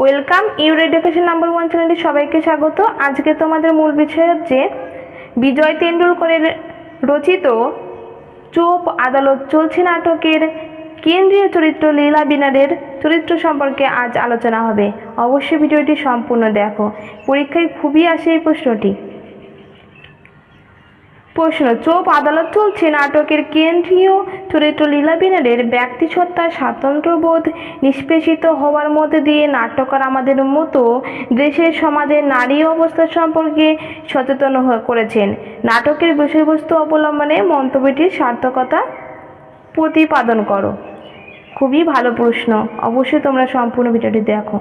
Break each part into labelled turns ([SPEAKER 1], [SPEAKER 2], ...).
[SPEAKER 1] Welcome your education number one চ্যানেলে সবাইকে স্বাগত। আজকে তোমাদের মূল বিষয় হচ্ছে বিজয় তেন্ডুলকরের রচিত চোপ আদালত চলছে নাটকের কেন্দ্রীয় চরিত্র লীলা বিনারের চরিত্র সম্পর্কে আজ আলোচনা হবে। অবশ্যই ভিডিওটি সম্পূর্ণ দেখো। পরীক্ষায় খুবই আসে এই প্রশ্নটি। প্রশ্ন, চোপ আদালত চলছে নাটকের কেন্দ্রীয় চরিত্র লীলা বিনারের ব্যক্তিসত্তার স্বাতন্ত্র্যবোধ নিষ্পেষিত হওয়ার মধ্যে দিয়ে নাট্যকার আমাদের মতো দেশের সমাজের নারী অবস্থা সম্পর্কে সচেতন করেছেন। নাটকের বিষয়বস্তু অবলম্বনে মন্তব্যটির সার্থকতা প্রতিপাদন করো। খুবই ভালো প্রশ্ন। অবশ্যই তোমরা সম্পূর্ণ ভিডিওটি দেখো।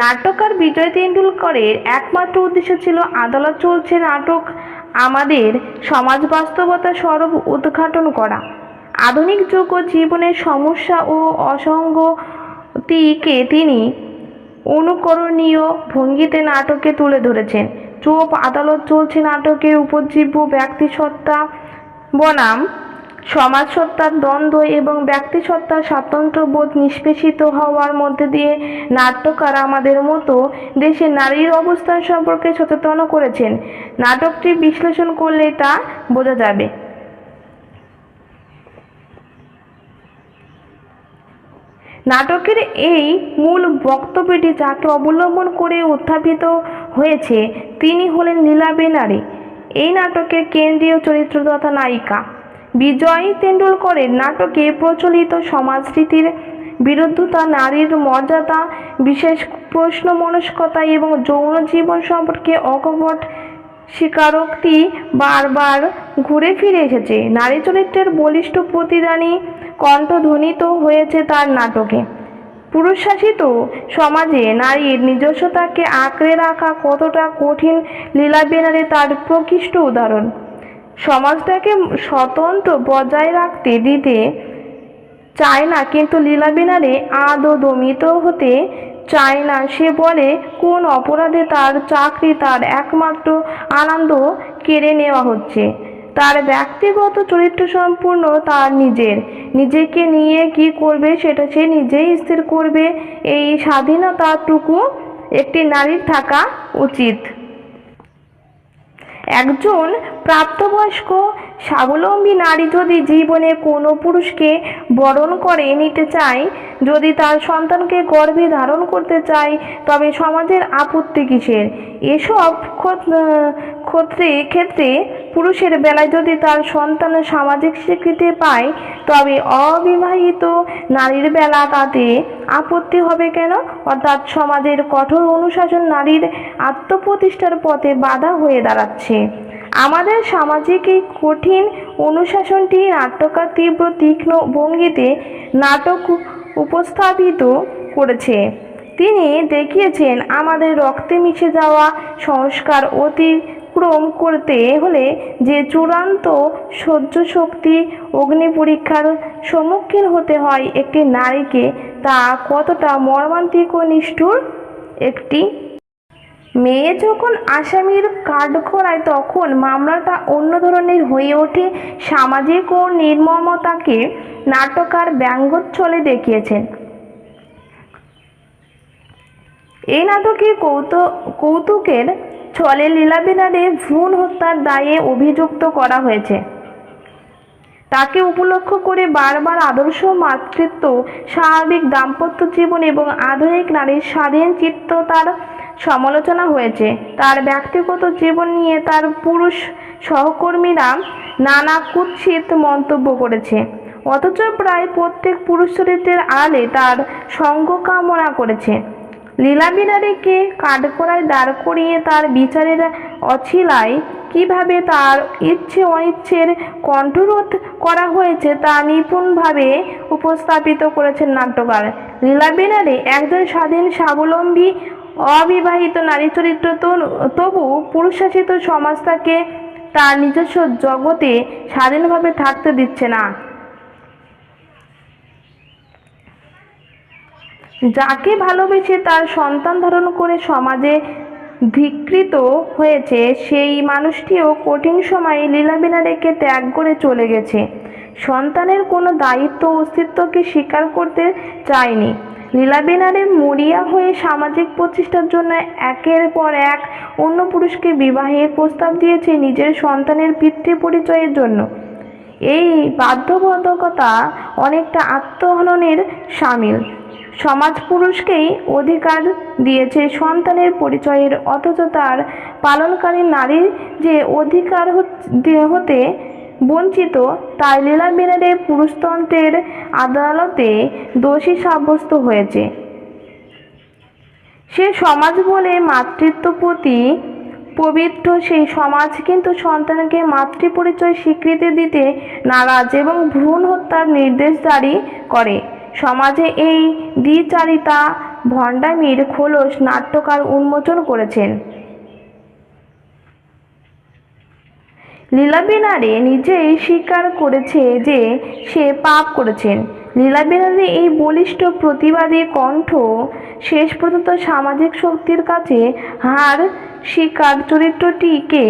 [SPEAKER 1] নাট্যকার বিজয় তেন্ডুলকরের একমাত্র উদ্দেশ্য ছিল, আদালত চলছে নাটক আমাদের সমাজ বাস্তবতা স্বরূপ উদ্ঘাটন করা। আধুনিক যুগ ও জীবনের সমস্যা ও অসঙ্গতিকে তিনি অনুকরণীয় ভঙ্গিতে নাটকে তুলে ধরেছেন। চোপ আদালত চলছে নাটকে উপজীব্য ব্যক্তিসত্তা বনাম সমাজসত্তার দ্বন্দ্ব এবং ব্যক্তিসত্তার স্বাতন্ত্র্যবোধ নিষ্পেষিত হওয়ার মধ্যে দিয়ে নাট্যকার আমাদের মতো দেশের নারীর অবস্থান সম্পর্কে সচেতন করেছেন। নাটকটি বিশ্লেষণ করলে তা বোঝা যাবে। নাটকের এই মূল বক্তব্যটি যাকে অবলম্বন করে উত্থাপিত হয়েছে, তিনি হলেন লীলা বেনারে। এই নাটকের কেন্দ্রীয় চরিত্র তথা নায়িকা। বিজয় তেন্ডুলকরের নাটকে প্রচলিত সমাজরীতির বিরুদ্ধতা, নারীর মর্যাদা, বিশেষ প্রশ্ন মনস্কতা এবং যৌন জীবন সম্পর্কে অকপট স্বীকারোক্তি বারবার ঘুরে ফিরে এসেছে। নারী চরিত্রের বলিষ্ঠ প্রতিদানী কণ্ঠধ্বনিত হয়েছে তার নাটকে। পুরুষশাসিত সমাজে নারীর নিজস্বতাকে আঁকড়ে রাখা কতটা কঠিন লীলা বেনারে তার প্রকৃষ্ট উদাহরণ। সমাজটাকে স্বতন্ত্র বজায় রাখতে দিতে চায় না। কিন্তু লীলা বেনারে আদৌ দমিত হতে চায় না। সে বলে, কোন অপরাধে তার চাকরি, তার একমাত্র আনন্দ কেড়ে নেওয়া হচ্ছে। তার ব্যক্তিগত চরিত্র সম্পূর্ণ তার নিজের। নিজেকে নিয়ে কি করবে সেটা সে নিজেই স্থির করবে। এই স্বাধীনতাটুকু একটি নারীর থাকা উচিত। একজন প্রাপ্তবয়স্ক, স্বাবলম্বী নারী যদি জীবনে কোনো পুরুষকে বরণ করে নিতে চায়, যদি তার সন্তানকে গর্ভে ধারণ করতে চায়, তবে সমাজের আপত্তি কিসের? এসব ক্ষত- ক্ষেত্রে ক্ষেত্রে পুরুষের বেলায় যদি তার সন্তানের সামাজিক স্বীকৃতি পায়, তবে অবিবাহিত নারীর বেলা তাতে আপত্তি হবে কেন? অর্থাৎ সমাজের কঠোর অনুশাসন নারীর আত্মপ্রতিষ্ঠার পথে বাধা হয়ে দাঁড়াচ্ছে। আমাদের সামাজিক এই কঠিন অনুশাসনটি নাট্যকার তীব্র তীক্ষ্ণ ভঙ্গিতে নাটক উপস্থাপিত করেছে। তিনি দেখিয়েছেন, আমাদের রক্তে মিশে যাওয়া সংস্কার অতিক্রম করতে হলে যে চূড়ান্ত সহ্য শক্তি অগ্নি পরীক্ষার সম্মুখীন হতে হয় একটি নারীকে, তা কতটা মর্মান্তিক ও নিষ্ঠুর? একটি মেয়ে যখন আসামির কার্ড কাঠখড়ায় তখন মামলাটা অন্য ধরনের হয়ে ওঠে। সামাজিক ও নির্মমতাকে নাটকার ব্যঙ্গচ্ছলে দেখিয়েছেন। এই নাটকে কৌত, কৌতুকের ছলে লীলাবিনারে ভ্রূণ হত্যার দায়ে অভিযুক্ত করা হয়েছে। তাকে উপলক্ষ করে বারবার আদর্শ মাতৃত্ব, স্বাভাবিক দাম্পত্য জীবন এবং আধুনিক নারীর স্বাধীন চিত্ততার সমালোচনা হয়েছে। তার ব্যক্তিগত জীবন নিয়ে তার পুরুষ সহকর্মীরা নানা কুৎসিত মন্তব্য করেছে। অথচ প্রায় প্রত্যেক পুরুষ চরিত্রের আড়ালে তার সঙ্গ কামনা করেছে। লীলা বিনারীকে দাঁড় করিয়ে তার বিচারের অছিলায় কীভাবে তার ইচ্ছে অনিচ্ছের কণ্ঠরোধ করা হয়েছে তা নিপুণভাবে উপস্থাপিত করেছেন নাট্যকার। লীলা বেনারে একজন স্বাধীন, স্বাবলম্বী, অবিবাহিত নারী চরিত্র তবু পুরুষশাসিত সমাজ তাকে তার নিজস্ব জগতে স্বাধীনভাবে থাকতে দিচ্ছে না। যাকে ভালোবেসে তার সন্তান ধারণ করে সমাজে ধিকৃত হয়েছে, সেই মানুষটিও কঠিন সময়ে লীলাবিনা রেখে ত্যাগ করে চলে গেছে। সন্তানের কোনো দায়িত্ব অস্তিত্বকে স্বীকার করতে চায়নি। লীলা বেনারে মরিয়া হয়ে সামাজিক প্রচেষ্টার জন্য একের পর এক অন্য পুরুষকে বিবাহের প্রস্তাব দিয়েছে নিজের সন্তানের পিতৃ পরিচয়ের জন্য। এই বাধ্যবাধকতা অনেকটা আত্মহননের সামিল। সমাজ পুরুষকেই অধিকার দিয়েছে সন্তানের পরিচয়ের, অথচ তার পালনকারী নারীর যে অধিকার হত- বঞ্চিত, তাই লীলা বেনারে পুরুষতন্ত্রের আদালতে দোষী সাব্যস্ত হয়েছে। সে সমাজ বলে মাতৃত্ব প্রতি পবিত্র, সেই সমাজ কিন্তু সন্তানকে মাতৃ পরিচয় স্বীকৃতি দিতে নারাজ এবং ভ্রূণ হত্যার নির্দেশ জারি করে। সমাজে এই দ্বিচারিতা ভণ্ডামির খোলস নাট্যকার উন্মোচন করেছেন। লীলা বেনারে নিজেই স্বীকার করেছে যে সে পাপ করেছেন। লীলা বেনারে এই বলিষ্ঠ প্রতিবাদী কণ্ঠ শেষ পর্যন্ত সামাজিক শক্তির কাছে হার স্বীকার চরিত্রটিকে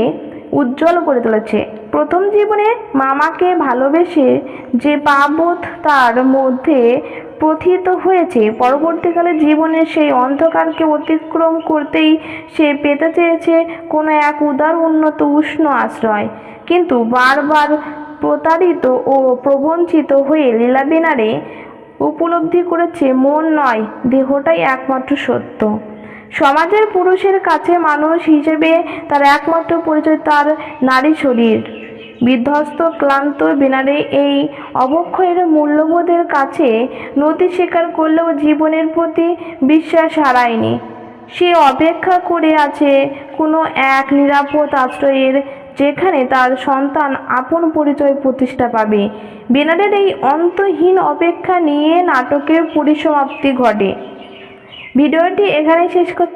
[SPEAKER 1] উজ্জ্বল করে তুলেছে। প্রথম জীবনে মামাকে ভালোবেসে যে পাপবোধ তার মধ্যে প্রথিত হয়েছে, পরবর্তীকালে জীবনে সেই অন্ধকারকে অতিক্রম করতেই সে পেতে চেয়েছে কোনো এক উদার, উন্নত, উষ্ণ আশ্রয়। কিন্তু বারবার প্রতারিত ও প্রবঞ্চিত হয়ে লীলা বেনারে উপলব্ধি করেছে, মন নয়, দেহটাই একমাত্র সত্য। সমাজের পুরুষের কাছে মানুষ হিসেবে তার একমাত্র পরিচয় তার নারী শরীর। বিধ্বস্ত, ক্লান্ত, বেনারে এই অবক্ষয়ের মূল্যবোধের কাছে নতি স্বীকার করলেও জীবনের প্রতি বিশ্বাস হারায়নি। সে অপেক্ষা করে আছে কোনো এক নিরাপদ আশ্রয়ের যেখানে তার সন্তান আপন পরিচয় প্রতিষ্ঠা পাবে। বেনারের এই অন্তহীন অপেক্ষা নিয়ে নাটকের পরিসমাপ্তি ঘটে। ভিডিওটি এখানে শেষ করতে